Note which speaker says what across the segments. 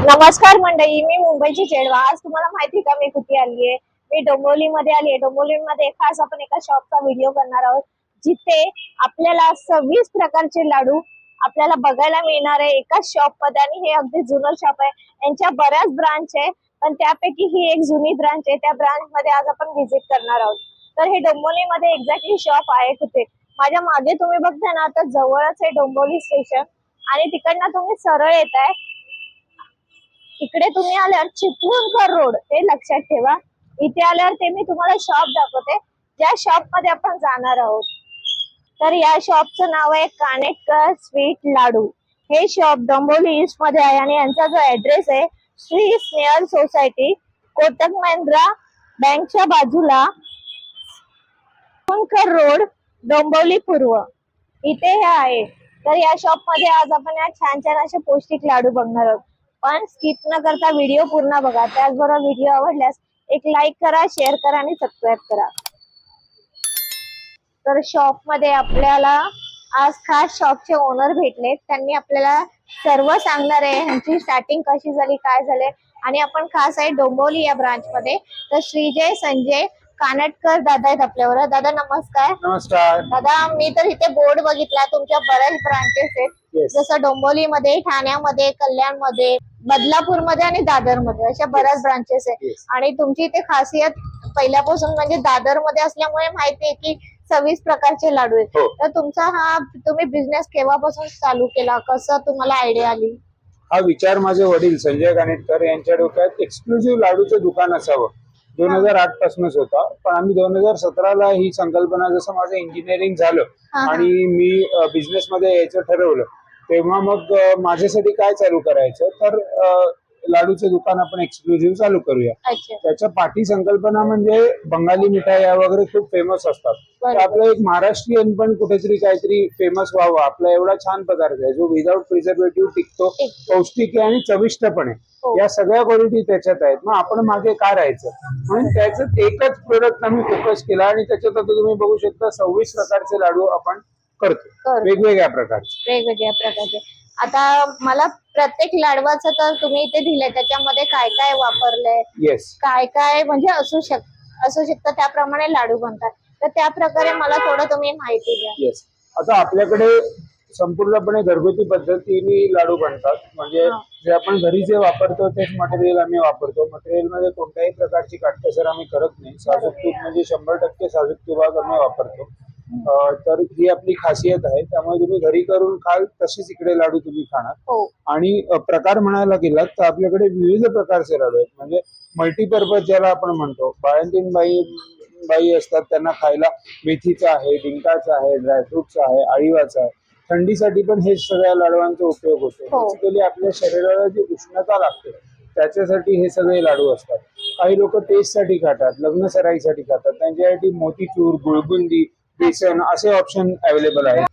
Speaker 1: नमस्कार मंडळी मी मुंबईची चेडवा आज तुम्हाला माहिती का मी कुठे आली आहे? मी डोंबिवली मध्ये आली आहे. डोंबिवली मध्ये खास आपण एका शॉपचा व्हिडिओ करणार आहोत जिथे आपल्याला सव्वीस प्रकारचे लाडू आपल्याला बघायला मिळणार आहे एकाच शॉपमध्ये. आणि हे अगदी जुनं शॉप आहे. यांच्या बऱ्याच ब्रांच आहे पण त्यापैकी ही एक जुनी ब्रांच आहे. त्या ब्रांच मध्ये आज आपण व्हिजिट करणार आहोत. तर हे डोंबिवली मध्ये एक्झॅक्टली शॉप आहे कुठे? माझ्या मागे तुम्ही बघता ना आता जवळच आहे डोंबिवली स्टेशन आणि तिकडनं तुम्ही सरळ येत आहे इकडे तुम्ही आल्यावर चिपळूणकर रोड हे लक्षात ठेवा. इथे आल्यावर ते मी तुम्हाला शॉप दाखवते. ज्या शॉपमध्ये आपण जाणार आहोत तर या शॉपचं नाव आहे कानेटकर स्वीट लाडू. हे शॉप डोंबोली ईस्टमध्ये आहे आणि यांचा जो ऍड्रेस आहे श्री स्नेहल सोसायटी कोटक महिंद्रा बँकच्या बाजूला चिपळूणकर रोड डोंबोली पूर्व. इथे हे आहे. तर या शॉपमध्ये आज आपण या छान छान असे पौष्टिक लाडू बघणार आहोत. पण स्किप न करता व्हिडिओ पूर्ण बघा. त्याचबरोबर व्हिडिओ आवडल्यास एक लाईक करा शेअर करा आणि सबस्क्राईब करा. तर शॉपमध्ये आपल्याला आज खास शॉपचे ओनर भेटले त्यांनी आपल्याला सर्व सांगणार आहे ह्यांची स्टार्टिंग कशी झाली काय झाले आणि आपण खास आहे डोंबोली या ब्रांच मध्ये. तर श्रीजय संजय कानटकर दादा आहेत आपल्यावर. दादा नमस्कार.
Speaker 2: नमस्कार.
Speaker 1: दादा मी तर इथे बोर्ड बघितला तुमच्या बऱ्याच ब्रांचेस आहेत.
Speaker 2: Yes.
Speaker 1: जसं डोंबिवलीमध्ये ठाण्यामध्ये कल्याणमध्ये बदलापूरमध्ये आणि दादरमध्ये अशा बऱ्याच ब्रांचेस आहेत.
Speaker 2: Yes.
Speaker 1: आणि तुमची इथे खासियत पहिल्यापासून म्हणजे दादरमध्ये असल्यामुळे माहिती आहे की सव्वीस प्रकारचे लाडू आहेत.
Speaker 2: हो.
Speaker 1: तर तुमचा हा तुम्ही बिझनेस केव्हापासून चालू केला? कसं तुम्हाला आयडिया आली?
Speaker 2: हा विचार माझे वडील संजय कानेटकर यांच्या डोक्यात एक्सक्लुझिव्ह लाडूचं दुकान असावं. दोन हजार आठ पासूनच होता पण आम्ही दोन हजार सतराला ही संकल्पना जसं माझं इंजिनिअरिंग झालं. आणि मी बिझनेस मध्ये यायचं ठरवलं तेव्हा मग माझ्यासाठी काय चालू करायचं तर लाडूचं दुकान आपण एक्सक्लुझिव्ह चालू करूया.
Speaker 1: अच्छा.
Speaker 2: त्याच्या पाठी संकल्पना म्हणजे बंगाली मिठाया वगैरे खूप फेमस असतात. तर
Speaker 1: बरोबर.
Speaker 2: आपलं एक महाराष्ट्रीयन पण कुठेतरी काहीतरी फेमस व्हावं. आपला एवढा छान पदार्थ आहे जो विदाऊट प्रिझर्वेटिव्ह टिकतो
Speaker 1: टिकतो.
Speaker 2: पौष्टिक आहे आणि चविष्ट पण आहे
Speaker 1: हो.
Speaker 2: या सगळ्या क्वालिटी त्याच्यात आहेत. मग आपण मागे का राहायचं? म्हणून त्याचं एकच प्रोडक्ट आम्ही फोकस केला आणि त्याच्यात आता तुम्ही बघू शकता सव्वीस प्रकारचे लाडू आपण करतो.
Speaker 1: करतो.
Speaker 2: वेगवेगळ्या प्रकारचे.
Speaker 1: वेगवेगळ्या प्रकारचे. आता मला प्रत्येक लाडवाचं तर तुम्ही इथे दिलंय. त्याच्यामध्ये काय काय वापरलंय?
Speaker 2: येस
Speaker 1: काय काय म्हणजे असू शक असू शकतं. त्याप्रमाणे लाडू बनतात. तर त्या प्रकारे मला थोडं तुम्ही माहिती द्या.
Speaker 2: येस आता आपल्याकडे संपूर्णपणे घरगुती पद्धतीने लाडू बनतात. म्हणजे
Speaker 1: हा.
Speaker 2: जे आपण घरी जे वापरतो तेच मटेरियल आम्ही वापरतो. मटेरियलमध्ये कोणत्याही प्रकारची काटकसर आम्ही करत नाही. साजूक तूप म्हणजे शंभर टक्के साजूक तुपात आम्ही वापरतो. तर ही आपली खासियत आहे. त्यामुळे तुम्ही घरी करून खाल तसेच इकडे लाडू तुम्ही खाणार.
Speaker 1: हो.
Speaker 2: आणि प्रकार म्हणायला गेलात तर आपल्याकडे विविध प्रकारचे लाडू आहेत. म्हणजे मल्टीपर्पज ज्याला आपण म्हणतो बाळंतीन बाई बाई असतात त्यांना खायला मेथीचा आहे डिंकाचा आहे ड्रायफ्रुटचा आहे आळीवाचा आहे. थंडीसाठी पण हे सगळ्या लाडवांचा उपयोग होतो.
Speaker 1: हो.
Speaker 2: बेसिकली आपल्या शरीराला जी उष्णता लागते त्याच्यासाठी हे सगळे लाडू असतात. काही लोक टेस्टसाठी खातात लग्न सराईसाठी खातात. त्यांच्यासाठी मोतीचूर गुळबुंदी बेसन असे ऑप्शन अवेलेबल आहेत.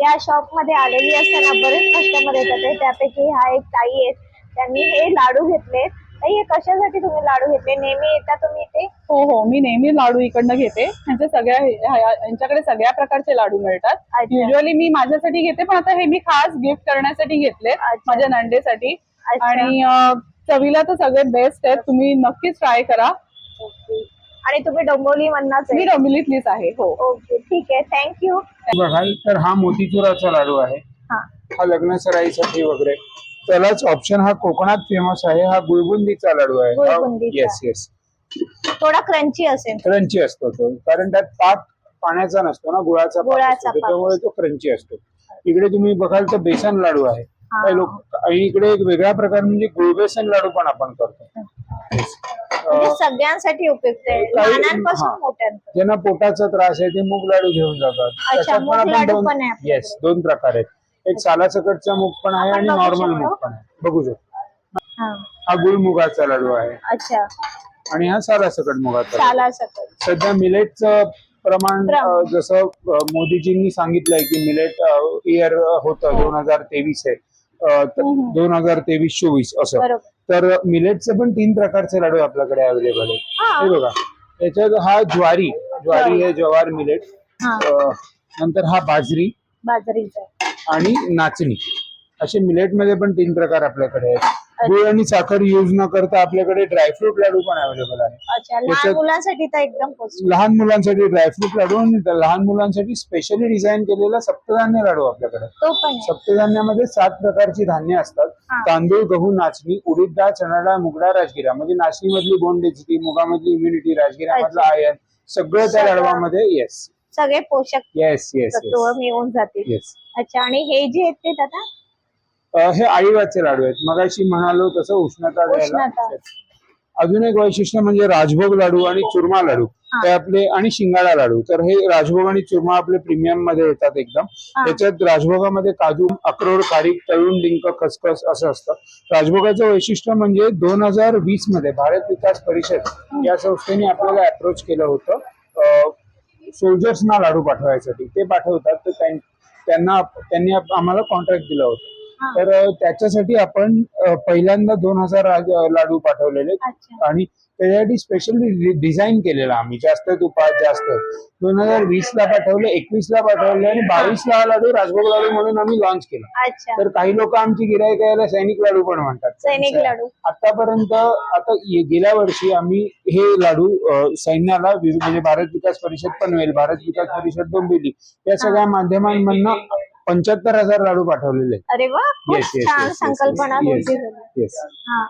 Speaker 1: या शॉपमध्ये आलेली असताना बरेच कस्टमर येतात ते. त्यापैकी हा एक ताई आहेत. त्यांनी हे लाडू घेतले. ताई हे कशासाठी तुम्ही लाडू घेतले? नेहमी येता तुम्ही इथे?
Speaker 3: हो हो. मी नेहमी लाडू इकडनं घेते. त्यांचे सगळ्या यांच्याकडे सगळ्या प्रकारचे लाडू मिळतात.
Speaker 1: अच्छा.
Speaker 3: युजली मी माझ्यासाठी घेते पण आता हे मी खास गिफ्ट करण्यासाठी घेतले. माझ्या नंडेसाठी
Speaker 1: अच्छा.
Speaker 3: आणि अं, चवीला तर सगळे बेस्ट आहेत. तुम्ही नक्कीच ट्राय करा.
Speaker 1: आणि तुम्ही डोंबिवली मधनाच
Speaker 3: मी
Speaker 1: आहे
Speaker 3: डोंबिवलीतलीच आहे हो.
Speaker 1: ओके ठीक आहे. थँक्यू
Speaker 2: बघाल तर हा मोतीचुराचा लाडू आहे.
Speaker 1: हा.
Speaker 2: हा लग्न सराईसाठी वगैरे. त्यालाच ऑप्शन हा कोकणात फेमस आहे हा गुळबुंदीचा लाडू आहे.
Speaker 1: गुळबुंदीचा.
Speaker 2: येस येस
Speaker 1: थोडा क्रंची असेल.
Speaker 2: क्रंची असतो तो. कारण त्यात पाक पाण्याचा नसतो ना गुळाचा पाक
Speaker 1: गुळाचा
Speaker 2: असतो.
Speaker 1: पाक
Speaker 2: त्याच्यामुळे तो क्रंची असतो. इकडे तुम्ही बघाल तर बेसन लाडू आहे. काही लोक आणि इकडे एक वेगळा प्रकार म्हणजे गुळबेसन लाडू पण आपण करतो. Yes.
Speaker 1: म्हणजे सगळ्यांसाठी उपयुक्त आहे.
Speaker 2: काही-
Speaker 1: लहानांपासून
Speaker 2: हा.
Speaker 1: मोठ्यांपर्यंत.
Speaker 2: ज्यांना पोटाचा त्रास आहे ते मूग लाडू घेऊन जातात.
Speaker 1: अच्छा, मूग लाडू पण आहे आपल्याकडे.
Speaker 2: येस दोन प्रकार आहेत. एक सालासकटचा मूग पण आहे
Speaker 1: आपण
Speaker 2: आणि
Speaker 1: बघू
Speaker 2: नॉर्मल
Speaker 1: शकतो?
Speaker 2: मूग पण आहे. बघू शकतो.
Speaker 1: हा.
Speaker 2: हा गुळमुगाचा लाडू आहे.
Speaker 1: अच्छा.
Speaker 2: आणि हा सालासकट मुगाचा लाडू.
Speaker 1: साला सकट
Speaker 2: सध्या मिलेटचं प्रमाण जसं अं, मोदीजींनी सांगितलंय की मिलेट इयर होतं दोन हजार तेवीस आहे. दोन हजार तेवीस चोवीस असं.
Speaker 1: बरोबर.
Speaker 2: तर मिलेटचे पण तीन प्रकारचे लाडू आपल्याकडे अवेलेबल आहेत.
Speaker 1: हा.
Speaker 2: बघा. त्याच्यात हा ज्वारी ज्वारी हे जवार मिलेट नंतर हा बाजरी
Speaker 1: बाजरीचा.
Speaker 2: आणि नाचणी. असे मिलेटमध्ये पण तीन प्रकार आपल्याकडे आहेत. गुळ आणि साखर युज न करता आपल्याकडे ड्रायफ्रूट लाडू पण अवेलेबल आहे.
Speaker 1: अच्छा लहान मुलांसाठी तर एकदम पौष्टिक
Speaker 2: लहान मुलांसाठी ड्रायफ्रूट लाडू आणि लहान मुलांसाठी स्पेशली डिझाईन केलेला सप्तधान्य लाडू आपल्याकडे.
Speaker 1: तो पण आहे.
Speaker 2: सप्तधान्यामध्ये सात प्रकारची धान्य असतात.
Speaker 1: हा.
Speaker 2: तांदूळ गहू नाचणी उडीद डाळ चणा डाळ मुग डाळ राजगिरा. म्हणजे नाचणीमधली बोन डेन्सिटी मुगामधली इम्युनिटी राजगिरामधलं आयन सगळं त्या
Speaker 1: सगळं.
Speaker 2: लाडवामध्ये येस
Speaker 1: सगळे पोषक
Speaker 2: येस येस
Speaker 1: तत्व मिळून जातील.
Speaker 2: येस
Speaker 1: अच्छा आणि हे जे आहेत ते दादा
Speaker 2: हे आळीवाचे लाडू आहेत. मगाशी म्हणालो तसं उष्णता द्यायला
Speaker 1: उष्णता.
Speaker 2: अजून एक वैशिष्ट्य म्हणजे राजभोग लाडू आणि चुरमा लाडू. ते आपले आणि शिंगाडा लाडू. तर हे राजभोग आणि चुरमा आपले प्रीमियममध्ये येतात एकदम. त्याच्यात राजभोगामध्ये काजू अक्रोड खारीक तळून डिंक खसखस असं असतं. राजभोगाचं वैशिष्ट्य म्हणजे दोन हजार वीसमध्ये भारत विकास परिषद या संस्थेने आपल्याला अप्रोच केलं होतं. सोल्जर्सना लाडू पाठवायसाठी. ते पाठवतात. तर त्यां- त्यांना त्यांनी आप- आम्हाला कॉन्ट्रॅक्ट दिलं होतं. तर त्याच्यासाठी आपण पहिल्यांदा दोन हजार लाडू पाठवलेले. आणि त्याच्यासाठी स्पेशली डिझाईन केलेला आम्ही. जास्त तुपात जास्त. दोन हजार वीस ला पाठवले एकवीस ला पाठवले आणि बावीस ला हा लाडू राजभोग लाडू म्हणून आम्ही लॉन्च केला.
Speaker 1: अच्छा.
Speaker 2: तर काही लोक आमची गिरायक यायला सैनिक लाडू पण म्हणतात.
Speaker 1: सैनिक लाडू.
Speaker 2: आतापर्यंत आता गेल्या वर्षी आम्ही हे लाडू सैन्याला म्हणजे भारत विकास परिषद पनवेल भारत विकास परिषद डोंबिवली या सगळ्या माध्यमांमधनं पंच्याहत्तर हजार लाडू पाठवलेले.
Speaker 1: अरे वा खूप
Speaker 2: Yes, yes,
Speaker 1: छान
Speaker 2: yes, yes,
Speaker 1: संकल्पना
Speaker 2: yes,
Speaker 1: तुमची
Speaker 2: yes,
Speaker 1: झाली.
Speaker 2: yes.
Speaker 1: हा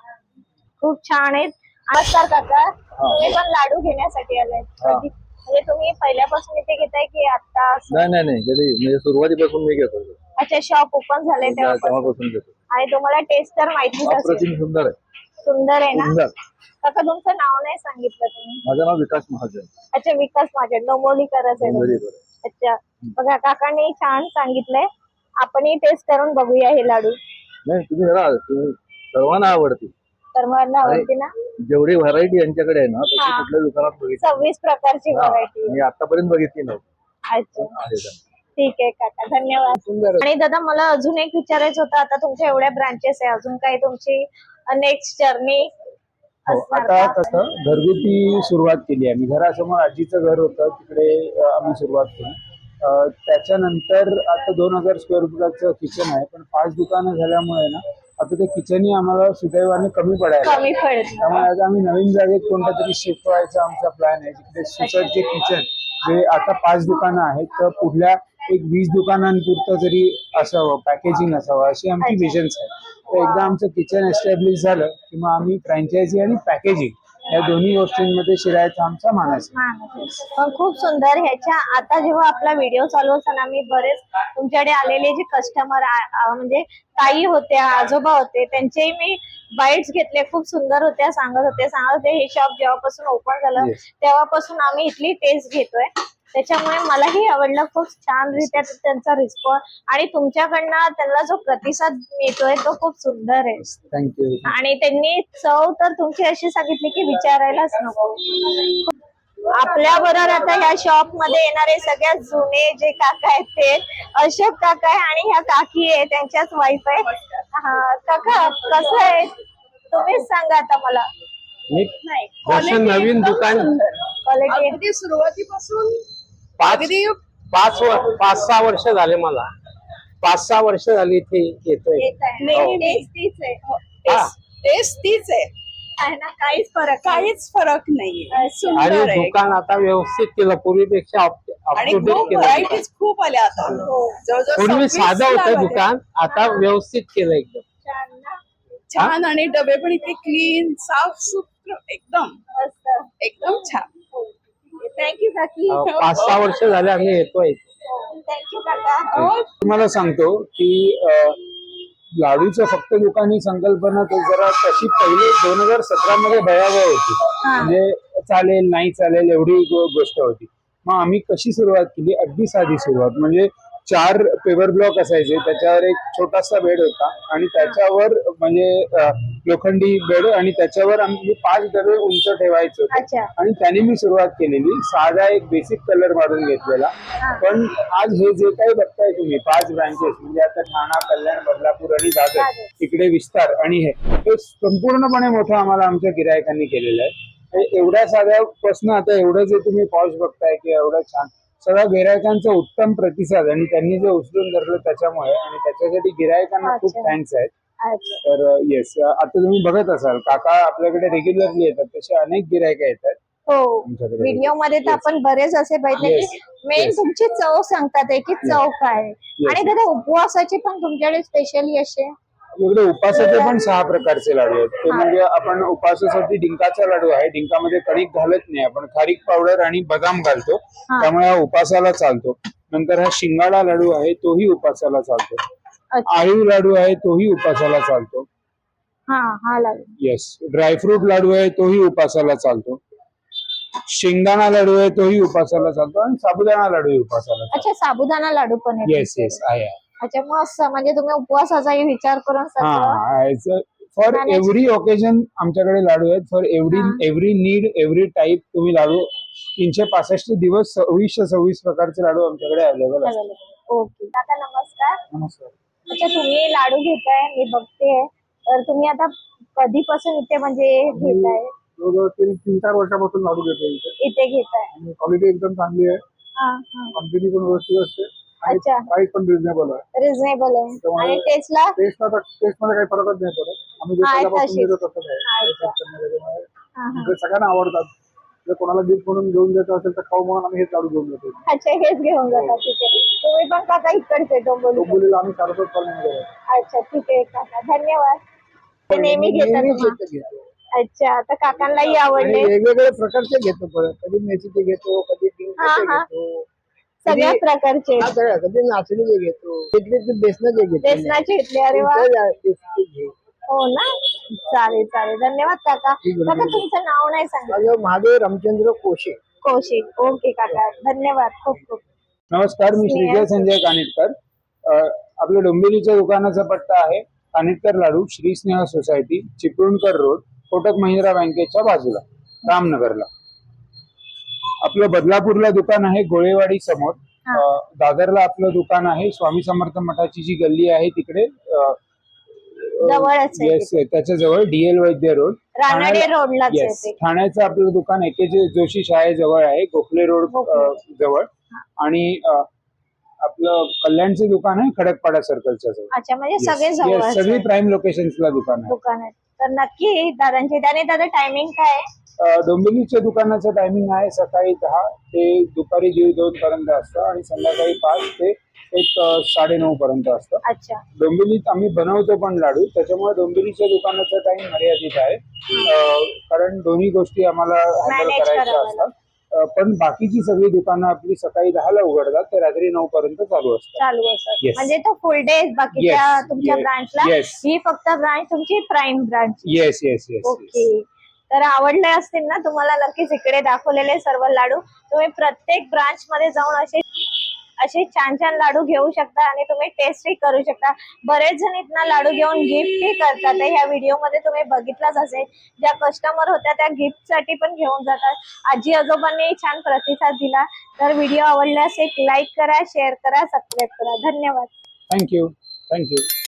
Speaker 1: खूप छान आहेत नमस्कार काका तुम्ही पण लाडू घेण्यासाठी आलाय
Speaker 4: हा.
Speaker 1: म्हणजे तुम्ही पहिल्यापासून इथे घेताय की आता असं?
Speaker 4: नाही नाही नाही कधी म्हणजे सुरुवातीपासून मी घेतो
Speaker 1: अच्छा शॉप ओपन झालंय तेव्हापासून
Speaker 4: तेव्हापासून घेतो
Speaker 1: आणि तुम्हाला टेस्ट तर माहितीच असेल
Speaker 4: अप्रतिम सुंदर आहे
Speaker 1: सुंदर आहे ना
Speaker 4: सुंदर
Speaker 1: काका तुमचं नाव नाही सांगितलं तुम्ही
Speaker 4: माझं नाव विकास महाजन
Speaker 1: अच्छा विकास माझे डोंबोलीकरच आहे तुम्ही.
Speaker 4: डोंबिवलीकर.
Speaker 1: अच्छा बघा काकांनी छान सांगितलंय. आपणही टेस्ट करून बघूया हे लाडू.
Speaker 4: नाही तुम्ही जरा तुम्ही सर्वांना आवडते
Speaker 1: तर मला आवडते ना?
Speaker 4: जेवढी व्हरायटी यांच्याकडे आहे ना
Speaker 1: हा.
Speaker 4: कुठल्या दुकानात बघितली
Speaker 1: सव्वीस प्रकारची
Speaker 4: हा,
Speaker 1: व्हरायटी
Speaker 4: मी आतापर्यंत बघितली नव्हती.
Speaker 1: अच्छा.
Speaker 4: आहे का?
Speaker 1: ठीक आहे काका. धन्यवाद. आणि दादा मला अजून एक विचारायचं होतं. आता तुमच्या एवढ्या ब्रांचेस आहे. अजून काही तुमची नेक्स्ट जर्नी
Speaker 2: हो, आता कसं घरगुती सुरुवात केली आहे. मी घरासमोर आजीचं घर होतं तिकडे आम्ही सुरुवात केली. त्याच्यानंतर आता दोन हजार स्क्वेअर फुटाचं किचन आहे पण पाच दुकानं झाल्यामुळे ना आता ते किचनही आम्हाला सुदैवाने कमी पडायला त्यामुळे आज आम्ही नवीन जागेत कोणत्या तरी शिफ्ट व्हायचा आमचा प्लॅन आहे. जिकडे सुसज्ज किचन जे आता पाच दुकानं आहेत तर पुढल्या एक वीस दुकानांपुरतं जरी असावं पॅकेजिंग असावं अशी आमची. विजन्स आहे तर एकदा आमचं किचन एस्टॅब्लिश झालं की मग आम्ही फ्रँचायझी आणि पॅकेजिंग या दोन्ही गोष्टींमध्ये शिरायचा आमचा मानस आहे.
Speaker 1: पण खूप सुंदर ह्याच्या आता जेव्हा आपला व्हिडिओ चालू असताना मी बरेच तुमच्याकडे आलेले जे कस्टमर म्हणजे ताई होत्या आजोबा होते त्यांचेही मी बाईट्स घेतले खूप सुंदर होत्या सांगत होते सांगत होते हे शॉप जेव्हापासून ओपन झालं
Speaker 2: Yes.
Speaker 1: तेव्हापासून आम्ही इथली टेस्ट घेतोय. त्याच्यामुळे मलाही आवडलं. खूप छान रित्या त्यांचा रिस्पॉन्स आणि तुमच्याकडनं त्यांना जो प्रतिसाद मिळतोय तो खूप सुंदर आहे.
Speaker 2: थँक्यू
Speaker 1: आणि त्यांनी चव तर तुमची अशी सांगितली की विचारायलाच नको. आपल्या बरोबर आता ह्या शॉपमध्ये येणारे सगळ्यात जुने जे काका आहेत ते अशोक काका आहे आणि ह्या काकी आहे त्यांच्याच वाईफ आहे. हा काका कसं आहे? तुम्हीच सांगा आता मला.
Speaker 5: मी
Speaker 1: नाही
Speaker 5: जसं नवीन दुकान
Speaker 1: क्वालिटी
Speaker 6: सुरुवातीपासून
Speaker 5: पाच पाच पाच सहा वर्ष झाले मला. पाच सहा वर्ष झाली इथे येतोय.
Speaker 1: टेस्ट तीच आहे.
Speaker 5: हा.
Speaker 6: टेस्ट तीच आहे.
Speaker 1: काहीच फरक नाही.
Speaker 6: काहीच फरक नाहीये.
Speaker 1: अच्छा.
Speaker 5: आणि
Speaker 6: सुंदर आहे.
Speaker 5: दुकान आता व्यवस्थित केलं. पूर्वीपेक्षा
Speaker 6: आणि खूप
Speaker 5: केलं.
Speaker 6: व्हरायटीज खूप आल्या आता.
Speaker 1: हो.
Speaker 6: जवळजवळ
Speaker 5: पूर्वी
Speaker 6: 26
Speaker 5: साधं होतं. दुकान. आता व्यवस्थित केलं एकदम.
Speaker 1: छान
Speaker 6: आणि डबे पण इतके क्लीन साफ सुत्र एकदम एकदम छान.
Speaker 1: थँक्यू काकी.
Speaker 5: पाच सहा वर्ष झाले आम्ही येतोय.
Speaker 1: थँक्यू काका.
Speaker 2: तुम्हाला सांगतो की लाडूचं फक्त दुकान ही संकल्पना तो जरा तशी पहिले दोन हजार सतरा मध्ये भयावह होती. म्हणजे चालेल नाही चालेल एवढी गोष्ट होती. मग आम्ही कशी सुरुवात केली? अगदी साधी सुरुवात. म्हणजे चार पेपर ब्लॉक असायचे त्याच्यावर एक छोटासा बेड होता आणि त्याच्यावर म्हणजे लोखंडी बेड आणि त्याच्यावर आम्ही पाच डबे उंच ठेवायचे. आणि त्याने मी सुरुवात केलेली साधा एक बेसिक कलर मारून घेतलेला. पण आज हे जे काही बघताय तुम्ही पाच ब्रांचेस म्हणजे आता ठाणा कल्याण बदलापूर आणि दादर. इकडे विस्तार आणि हे संपूर्णपणे मोठं आम्हाला आमच्या गिरायकांनी केलेलं आहे. एवढ्या साध्या प्रश्न आता एवढं जे तुम्ही पॉज बघताय की एवढं छान सगळ्या गिरायकांचा उत्तम प्रतिसाद आणि त्यांनी जे उचलून धरलं त्याच्यामुळे आणि त्याच्यासाठी गिरायकांना खूप
Speaker 1: अच्छा.
Speaker 2: थँक्स आहेत
Speaker 1: अच्छा
Speaker 2: तर येस आता तुम्ही बघत असाल काका आपल्याकडे रेग्युलरली येतात तसे अनेक गिरायक येतात
Speaker 1: हो व्हिडिओमध्ये तर
Speaker 2: Yes.
Speaker 1: आपण बरेच असे
Speaker 2: Yes.
Speaker 1: की मेन
Speaker 2: Yes.
Speaker 1: तुमची चव सांगतात आहे की चव काय आहे. आणि दादा उपवासाचे पण तुमच्याकडे स्पेशली असे
Speaker 2: आपल्याकडे उपासाचे पण सहा प्रकारचे लाडू आहेत. ते म्हणजे आपण उपासासाठी डिंकाचा लाडू आहे. डिंकामध्ये कणिक घालत नाही. आपण खारीक पावडर आणि बदाम घालतो. त्यामुळे हा उपासाला चालतो. नंतर हा शिंगाडा लाडू आहे तोही उपासाला चालतो.
Speaker 1: अच्छा.
Speaker 2: आळीव लाडू आहे तोही उपासाला चालतो.
Speaker 1: हा हा लाडू.
Speaker 2: येस ड्रायफ्रूट लाडू आहे तोही उपासाला चालतो. शेंगदाणा लाडू आहे तोही उपासाला चालतो. आणि साबुदाणा लाडूही उपासाला
Speaker 1: अच्छा साबुदाणा लाडू पण
Speaker 2: येस येस आहे आहे.
Speaker 1: अच्छा मस्त म्हणजे तुम्ही उपवासाचाही विचार करून सगळं
Speaker 2: फॉर. एव्हरी ओकेजन आमच्याकडे लाडू आहेत. For every. Every need every type तुम्ही लाडू तीनशे पासष्ट दिवस सव्वीसशे सव्वीस प्रकारचे लाडू आमच्याकडे अवेलेबल असतात.
Speaker 1: ओके काका नमस्कार.
Speaker 2: नमस्कार.
Speaker 1: अच्छा तुम्ही लाडू घेताय मी बघते तर तुम्ही आता कधीपासून इथे म्हणजे घेताय?
Speaker 2: जवळजवळ तीन तीन चार वर्षापासून लाडू घेतो इथे.
Speaker 1: इथे घेताय.
Speaker 2: क्वालिटी एकदम चांगली आहे. क्वांटिटी पण व्यवस्थित असते.
Speaker 1: अच्छा.
Speaker 2: प्राइस पण रिझनेबल आहे.
Speaker 1: रिझनेबल आहे. आणि टेस्टला
Speaker 2: टेस्ट आता टेस्टमध्ये काही फरकच नाही पडत. आम्ही जे
Speaker 1: आहे
Speaker 2: पहिल्यापासून
Speaker 1: तशीच.
Speaker 2: देतो तसंच आहे
Speaker 1: अच्छा.
Speaker 2: Taste नाही त्याच्यामुळे
Speaker 1: हा, हा.
Speaker 2: ते सगळ्यांना आवडतात. जर कोणाला गिफ्ट म्हणून घेऊन द्यायचं असेल तर खाऊ म्हणून आम्ही हेच लाडू घेऊन देतो.
Speaker 1: अच्छा हेच घेऊन जातात ठीक आहे. तुम्ही पण काका इकडचे डोंबोली
Speaker 2: आम्ही आहे.
Speaker 1: अच्छा ठीक आहे काका. धन्यवाद. ते नेहमी घेतात. अच्छा तर काकांनाही आवडले.
Speaker 5: वेगवेगळ्या प्रकारचे घेतो परत. कधी मेथीचे घेतो कधी
Speaker 1: हा, हा. सगळ्या प्रकारचे.
Speaker 5: कधी नाचणीचे घेतो तिथले ते बेसनाचे
Speaker 1: बेसनाचे घेतले अरे वा. हो ना? चालेल चालेल. धन्यवाद काका. काका तुमचं नाव नाही सांगितलं.
Speaker 5: महादेव रामचंद्र कोशे.
Speaker 1: कौशिक ओके काका. धन्यवाद. खूप खूप.
Speaker 2: नमस्कार मी श्रीजय संजय कानिटकर. अ, आपल्या डोंबिवलीच्या दुकानाचा पत्ता आहे कानिटकर लाडू श्री स्नेह सोसायटी चिपळूणकर रोड कोटक महिंद्रा बँकेच्या बाजूला रामनगरला. आपलं बदलापूरला दुकान आहे गोळेवाडी समोर. दादरला आपलं दुकान आहे. स्वामी समर्थ मठाची जी गल्ली आहे तिकडे त्याच्याजवळ डीएल वैद्य रोड. ठाण्याचं आपलं दुकान एकेजे जोशी शाळेजवळ आहे गोखले रोड. जवळ. आणि आपलं कल्याणचं दुकान आहे खडकपाडा सर्कलच्या
Speaker 1: अच्छा म्हणजे सगळे जवळ
Speaker 2: सगळी प्राईम लोकेशन्सला दुकान आहे.
Speaker 1: दुकान आहे. तर नक्की दादांचे त्याने दादा टायमिंग काय आहे?
Speaker 2: अ, डोंबिवलीच्या दुकानाचं टायमिंग आहे. सकाळी दहा ते दुपारी दीड दोन पर्यंत असतं आणि संध्याकाळी पाच ते एक अ, साडेनऊ पर्यंत असतं.
Speaker 1: अच्छा.
Speaker 2: डोंबिवलीत आम्ही बनवतो पण लाडू. त्याच्यामुळे डोंबिवलीच्या दुकानाचा टाइम मर्यादित आहे. अं, कारण दोन्ही गोष्टी आम्हाला हँडल
Speaker 1: Manage
Speaker 2: करायच्या
Speaker 1: करावं
Speaker 2: असतात. पण बाकीची सगळी दुकानं आपली सकाळी दहाला उघडतात ते रात्री नऊ पर्यंत चालू असतात.
Speaker 1: चालू असत
Speaker 2: Yes.
Speaker 1: म्हणजे तो फुल डे बाकीच्या
Speaker 2: Yes,
Speaker 1: तुमच्या
Speaker 2: yes,
Speaker 1: ब्रांचला
Speaker 2: yes.
Speaker 1: ही फक्त ब्रांच तुमची prime branch
Speaker 2: yes yes yes
Speaker 1: okay तर आवडले असतील ना तुम्हाला नक्कीच इकडे दाखवलेले सर्व लाडू. तुम्ही प्रत्येक ब्रांच मध्ये जाऊन असे असे छान छान लाडू घेऊ शकता आणि तुम्ही टेस्टही करू शकता. बरेच जण इथना लाडू घेऊन गिफ्टही करतात. ह्या व्हिडिओमध्ये तुम्ही बघितलाच असेल. ज्या कस्टमर होत्या त्या गिफ्टसाठी पण घेऊन जातात. आजी आजोबांनी छान प्रतिसाद दिला. तर व्हिडिओ आवडल्यास एक लाईक करा शेअर करा सबस्क्राईब करा. धन्यवाद.
Speaker 2: Thank you thank you